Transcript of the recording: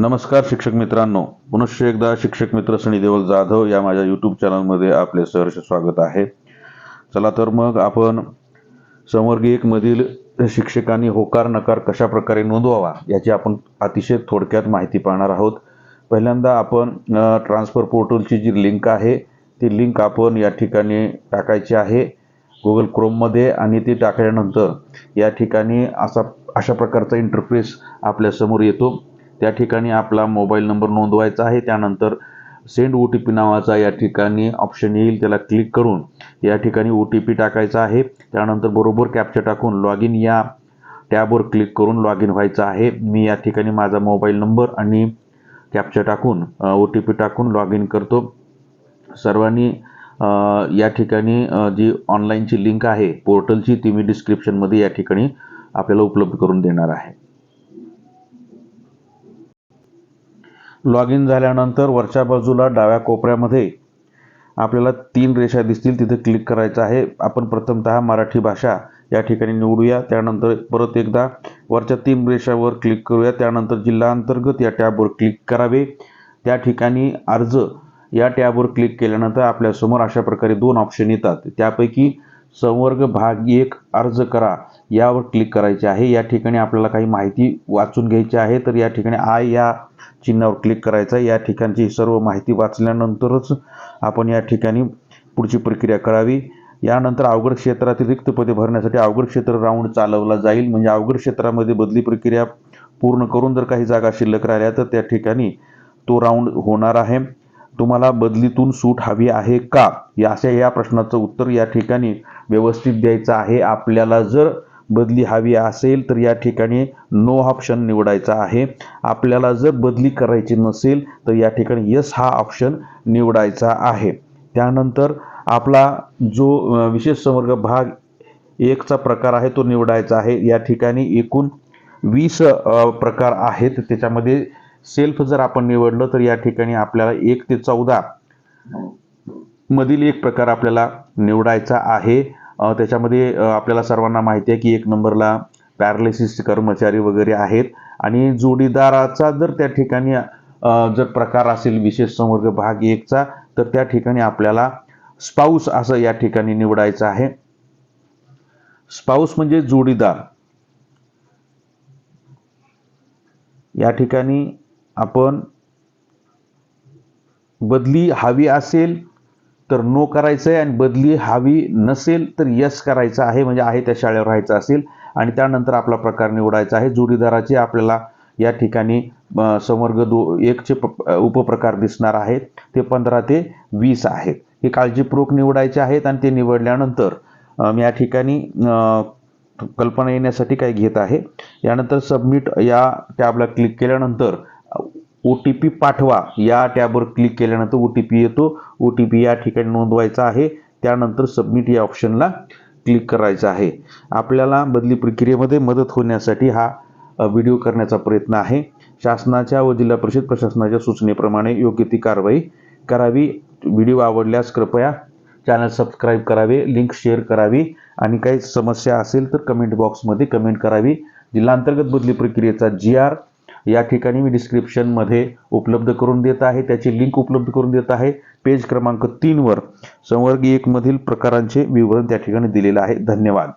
नमस्कार शिक्षक मित्रांनो. पुनश्च एकदा शिक्षक मित्र सनी देवल जाधव या माझ्या यूट्यूब चॅनलमध्ये आपले सहर्ष स्वागत आहे. चला तर मग आपण संवर्ग शिक्षकांनी होकार नकार कशा प्रकारे नोंदवावा याची आपण अतिशय थोडक्यात माहिती पाहणार आहोत. पहिल्यांदा आपण ट्रान्सफर पोर्टलची जी लिंक आहे ती लिंक आपण या ठिकाणी टाकायची आहे. गुगल क्रोममध्ये आणि ती टाकल्यानंतर या ठिकाणी असा अशा प्रकारचा इंटरफेस आपल्यासमोर येतो. त्या ठिकाणी आपला मोबाईल नंबर नोंदवायचा आहे. त्यानंतर सेंड ओ टी पी नावाचा या ठिकाणी ऑप्शन येईल. त्याला क्लिक करून या ठिकाणी ओ टी पी टाकायचा आहे. त्यानंतर बरोबर कॅप्चर टाकून लॉग इन या टॅबवर क्लिक करून लॉग इन व्हायचं आहे. मी या ठिकाणी माझा मोबाईल नंबर आणि कॅप्चर टाकून ओ टी पी टाकून लॉग इन करतो. सर्वांनी या ठिकाणी जी ऑनलाईनची लिंक आहे पोर्टलची ती मी डिस्क्रिप्शनमध्ये या ठिकाणी आपल्याला उपलब्ध करून देणार आहे. लॉग इन झाल्यानंतर वरच्या बाजूला डाव्या कोपऱ्यामध्ये आपल्याला तीन रेषा दिसतील. तिथे क्लिक करायचं आहे. आपण प्रथमतः मराठी भाषा या ठिकाणी निवडूया. त्यानंतर परत एकदा वरच्या तीन रेषावर क्लिक करूया. त्यानंतर जिल्हा अंतर्गत या टॅबवर क्लिक करावे. त्या ठिकाणी अर्ज या टॅबवर क्लिक केल्यानंतर आपल्यासमोर अशा प्रकारे दोन ऑप्शन येतात. त्यापैकी संवर्ग भाग एक अर्ज करा. यावर क्लिक करायचे आहे. या ठिकाणी आपल्याला काही माहिती वाचून घ्यायची आहे. तर या ठिकाणी आय या चिन्हावर क्लिक करायचं आहे. या ठिकाणची सर्व माहिती वाचल्यानंतरच आपण या ठिकाणी पुढची प्रक्रिया करावी. यानंतर अवघड क्षेत्रातील रिक्त पदे भरण्यासाठी अवघड क्षेत्र राऊंड चालवला जाईल. म्हणजे अवघड क्षेत्रामध्ये बदली प्रक्रिया पूर्ण करून जर काही जागा शिल्लक राहिल्या तर त्या ठिकाणी तो राऊंड होणार आहे. तुम्हाला बदलीतून सूट हवी आहे का? या अशा या प्रश्नाचं उत्तर या ठिकाणी व्यवस्थित द्यायचं आहे. आपल्याला जर बदली हवी असेल तर या ठिकाणी नो ऑप्शन निवडायचा आहे. आपल्याला जर बदली करायची नसेल तर या ठिकाणी यस हा ऑप्शन निवडायचा आहे. त्यानंतर आपला जो विशेष संवर्ग भाग एकचा प्रकार आहे तो निवडायचा आहे. या ठिकाणी एकूण वीस प्रकार आहेत. त्याच्यामध्ये सेल्फ जर आपण निवडलं तर या ठिकाणी आपल्याला एक ते चौदा मधील एक प्रकार आपल्याला निवडायचा आहे. त्याच्यामध्ये आपल्याला सर्वांना माहिती आहे की एक नंबरला पॅरालिसिस कर्मचारी वगैरे आहेत आणि जोडीदाराचा जर त्या ठिकाणी जर प्रकार असेल विशेष संवर्ग भाग एकचा तर त्या ठिकाणी आपल्याला स्पाऊस असं या ठिकाणी निवडायचं आहे. स्पाऊस म्हणजे जोडीदार. या ठिकाणी आपण बदली हवी असेल तर नो करायचं आहे आणि बदली हवी नसेल तर यस करायचं आहे म्हणजे आहे त्या शाळेवर राहायचं असेल. आणि त्यानंतर आपला प्रकार निवडायचा आहे. जोडीदाराचे आपल्याला या ठिकाणी अ, संवर्ग दो एकचे प- उपप्रकार दिसणार आहेत. ते पंधरा ते वीस आहेत. हे काळजीपूर्वक निवडायचे आहेत आणि ते निवडल्यानंतर मी या ठिकाणी कल्पना येण्यासाठी काय घेत आहे. यानंतर सबमिट या टॅबला क्लिक केल्यानंतर ओ टी पी पाठवा. या टॅबवर क्लिक केल्यानंतर ओ टी पी येतो. ओ टी पी या ठिकाणी नोंदवायचा आहे. त्यानंतर सबमिट या ऑप्शनला क्लिक करायचं आहे. आपल्याला बदली प्रक्रियेमध्ये मदत होण्यासाठी हा व्हिडिओ करण्याचा प्रयत्न आहे. शासनाच्या व जिल्हा परिषद प्रशासनाच्या सूचनेप्रमाणे योग्य ती कारवाई करावी. व्हिडिओ आवडल्यास कृपया चॅनल सबस्क्राईब करावे लिंक शेअर करावी आणि काही समस्या असेल तर कमेंट बॉक्समध्ये कमेंट करावी. जिल्हा अंतर्गत बदली प्रक्रियेचा जी आर या ठिकाणी मी डिस्क्रिप्शनमध्ये उपलब्ध करून देत आहे. त्याची लिंक उपलब्ध करून देत आहे. पेज क्रमांक तीनवर संवर्गी एकमधील प्रकारांचे विवरण त्या ठिकाणी दिलेलं आहे. धन्यवाद.